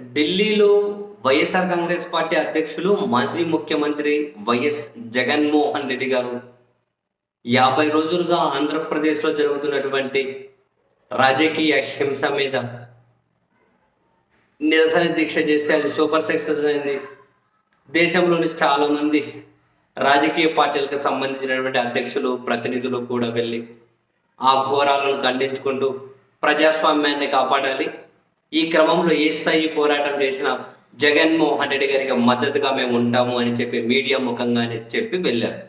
ఢిల్లీలో వైఎస్ఆర్ కాంగ్రెస్ పార్టీ అధ్యక్షులు మాజీ ముఖ్యమంత్రి వైఎస్ జగన్మోహన్ రెడ్డి గారు యాభై రోజులుగా ఆంధ్రప్రదేశ్లో జరుగుతున్నటువంటి రాజకీయ హింస మీద నిరసన దీక్ష చేస్తే అది సూపర్ సక్సెస్ అయింది. దేశంలోని చాలామంది రాజకీయ పార్టీలకు సంబంధించినటువంటి అధ్యక్షులు ప్రతినిధులు కూడా వెళ్ళి ఆ ఘోరాలను ఖండించుకుంటూ ప్రజాస్వామ్యాన్ని కాపాడాలి. ఈ క్రమంలో ఏ స్థాయి పోరాటం చేసినా జగన్మోహన్ రెడ్డి గారికి మద్దతుగా మేము ఉంటాము అని చెప్పి మీడియా ముఖంగానే చెప్పి వెళ్ళారు.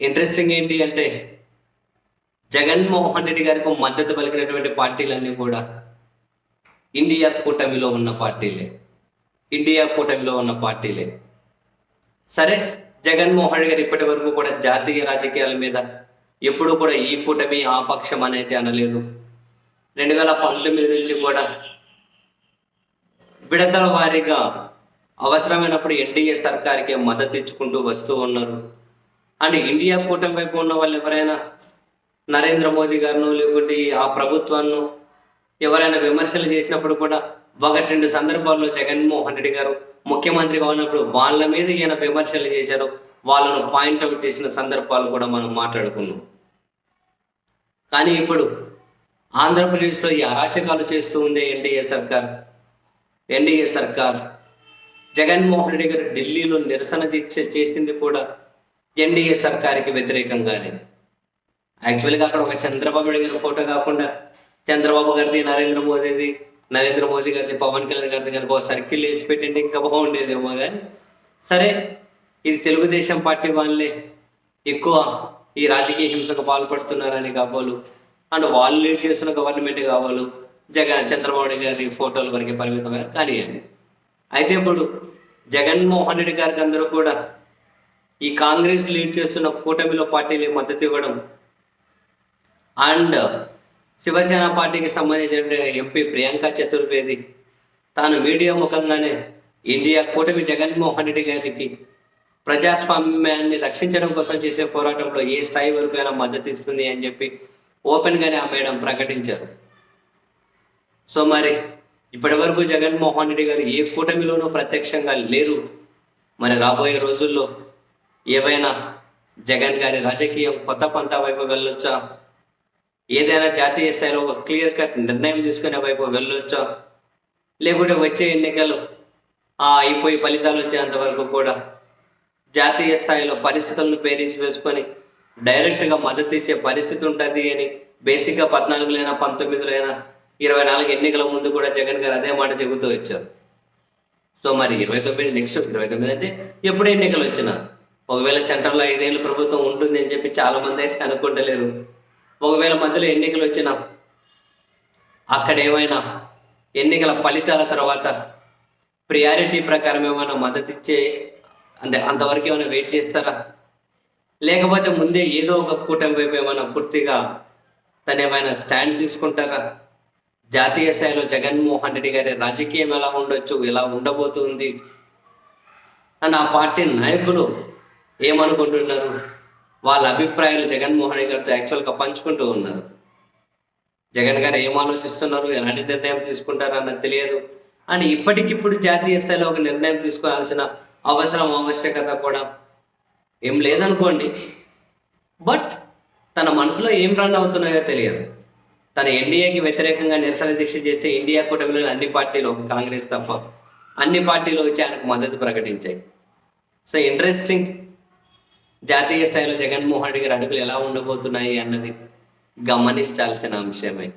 ఇంట్రెస్టింగ్ ఏంటి అంటే జగన్మోహన్ రెడ్డి గారికి మద్దతు పలికినటువంటి పార్టీలన్నీ కూడా ఇండియా కూటమిలో ఉన్న పార్టీలే. ఇండియా కూటమిలో ఉన్న పార్టీలే. సరే జగన్మోహన్ రెడ్డి గారు ఇప్పటి వరకు కూడా జాతీయ రాజకీయాల మీద ఎప్పుడు కూడా ఈ కూటమి ఆ పక్షం అనేది అనలేదు. రెండు వేల పంతొమ్మిది నుంచి కూడా విడతల వారీగా అవసరమైనప్పుడు ఎన్డీఏ సర్కార్కి మద్దతు ఇచ్చుకుంటూ వస్తూ ఉన్నారు. అండ్ ఇండియా కూటమి వైపు ఉన్న వాళ్ళు ఎవరైనా నరేంద్ర మోదీ గారిను లేకుంటే ఆ ప్రభుత్వాన్ని ఎవరైనా విమర్శలు చేసినప్పుడు కూడా ఒకటి రెండు సందర్భాల్లో జగన్మోహన్ రెడ్డి గారు ముఖ్యమంత్రిగా ఉన్నప్పుడు వాళ్ళ మీద ఈయన విమర్శలు చేశారు. వాళ్ళను పాయింట్అవుట్ చేసిన సందర్భాలు కూడా మనం మాట్లాడుకున్నాం. కానీ ఇప్పుడు ఆంధ్రప్రదేశ్లో ఈ అరాచకాలు చేస్తూ ఉంది ఎన్డీఏ సర్కార్. ఎన్డీఏ సర్కార్ జగన్మోహన్ రెడ్డి గారు ఢిల్లీలో నిరసన దీక్ష చేసింది కూడా ఎన్డీఏ సర్కార్కి వ్యతిరేకంగానే యాక్చువల్గా అక్కడ ఒక చంద్రబాబు నాయుడు గారి ఫోటో కాకుండా చంద్రబాబు గారిది నరేంద్ర మోదీది నరేంద్ర మోదీ గారిది పవన్ కళ్యాణ్ గారిది కనుక ఒక సర్కిల్ వేసి పెట్టండి ఇంకా బాగుండేదేమో కానీ. సరే ఇది తెలుగుదేశం పార్టీ వాళ్ళే ఎక్కువ ఈ రాజకీయ హింసకు పాల్పడుతున్నారని కాబోలు. అండ్ వాళ్ళు లీడ్ చేస్తున్న గవర్నమెంట్ కావాలి జగన్ చంద్రబాబు గారి ఫోటోలు వరకు పరిమితమైన కానీ అయితే ఇప్పుడు జగన్మోహన్ రెడ్డి గారికి అందరూ కూడా ఈ కాంగ్రెస్ లీడ్ చేస్తున్న కూటమిలో పార్టీని మద్దతు ఇవ్వడం అండ్ శివసేన పార్టీకి సంబంధించిన ఎంపీ ప్రియాంక చతుర్వేది తాను మీడియా ముఖంగానే ఇండియా కూటమి జగన్మోహన్ రెడ్డి గారికి ప్రజాస్వామ్యాన్ని రక్షించడం కోసం చేసే పోరాటంలో ఏ స్థాయి వరకు అయినా మద్దతు ఇస్తుంది అని చెప్పి ఓపెన్గానే ఆ మేడం ప్రకటించారు. సో మరి ఇప్పటి వరకు జగన్మోహన్ రెడ్డి గారు ఏ కూటమిలోనూ ప్రత్యక్షంగా లేరు. మరి రాబోయే రోజుల్లో ఏవైనా జగన్ గారి రాజకీయం కొత్త పంత వైపు వెళ్ళొచ్చా? ఏదైనా జాతీయ స్థాయిలో ఒక క్లియర్ కట్ నిర్ణయం తీసుకునే వైపు వెళ్ళొచ్చా? లేకుంటే వచ్చే ఎన్నికలు ఆ అయిపోయి ఫలితాలు వచ్చేంత వరకు కూడా జాతీయ స్థాయిలో పరిస్థితులను పేరించి వేసుకొని డైరెక్ట్గా మద్దతు ఇచ్చే పరిస్థితి ఉంటుంది అని బేసిక్గా పద్నాలుగులైనా పంతొమ్మిదిలైనా ఇరవై నాలుగు ఎన్నికల ముందు కూడా జగన్ గారు అదే మాట చెబుతూ వచ్చారు. సో మరి ఇరవై తొమ్మిది నెక్స్ట్ ఇరవై తొమ్మిది అంటే ఎప్పుడు ఎన్నికలు వచ్చినా? ఒకవేళ సెంటర్లో ఐదేళ్ళు ప్రభుత్వం ఉంటుంది అని చెప్పి చాలా మంది అయితే అనుకుంటలేరు. ఒకవేళ మధ్యలో ఎన్నికలు వచ్చినా అక్కడ ఏమైనా ఎన్నికల ఫలితాల తర్వాత ప్రియారిటీ ప్రకారం ఏమైనా మద్దతు ఇచ్చే అంటే అంతవరకు ఏమైనా వెయిట్ చేస్తారా? లేకపోతే ముందే ఏదో ఒక కూటమి వైపు ఏమైనా పూర్తిగా తను ఏమైనా స్టాండ్ తీసుకుంటారా? జాతీయ స్థాయిలో జగన్మోహన్ రెడ్డి గారి రాజకీయం ఎలా ఉండొచ్చు ఎలా ఉండబోతుంది? అండ్ ఆ పార్టీ నాయకులు ఏమనుకుంటున్నారు? వాళ్ళ అభిప్రాయాలు జగన్మోహన్ రెడ్డి గారితో యాక్చువల్గా పంచుకుంటూ ఉన్నారు. జగన్ గారు ఏం ఆలోచిస్తున్నారు? ఎలాంటి నిర్ణయం తీసుకుంటారు అన్నది తెలియదు. అండ్ ఇప్పటికిప్పుడు జాతీయ స్థాయిలో ఒక నిర్ణయం తీసుకోవాల్సిన అవసరం ఆవశ్యకత కూడా ఏం లేదనుకోండి. బట్ తన మనసులో ఏం రన్ అవుతున్నాయో తెలియదు. తన ఎన్డీఏకి వ్యతిరేకంగా నిరసన దీక్ష చేస్తే ఇండియా కూటమిలో అన్ని పార్టీలు కాంగ్రెస్ తప్ప అన్ని పార్టీలు వచ్చి ఆయనకు మద్దతు ప్రకటించాయి. సో ఇంట్రెస్టింగ్ జాతీయ స్థాయిలో జగన్మోహన్ రెడ్డి గారి అడుగులు ఎలా ఉండబోతున్నాయి అన్నది గమనించాల్సిన అంశమే.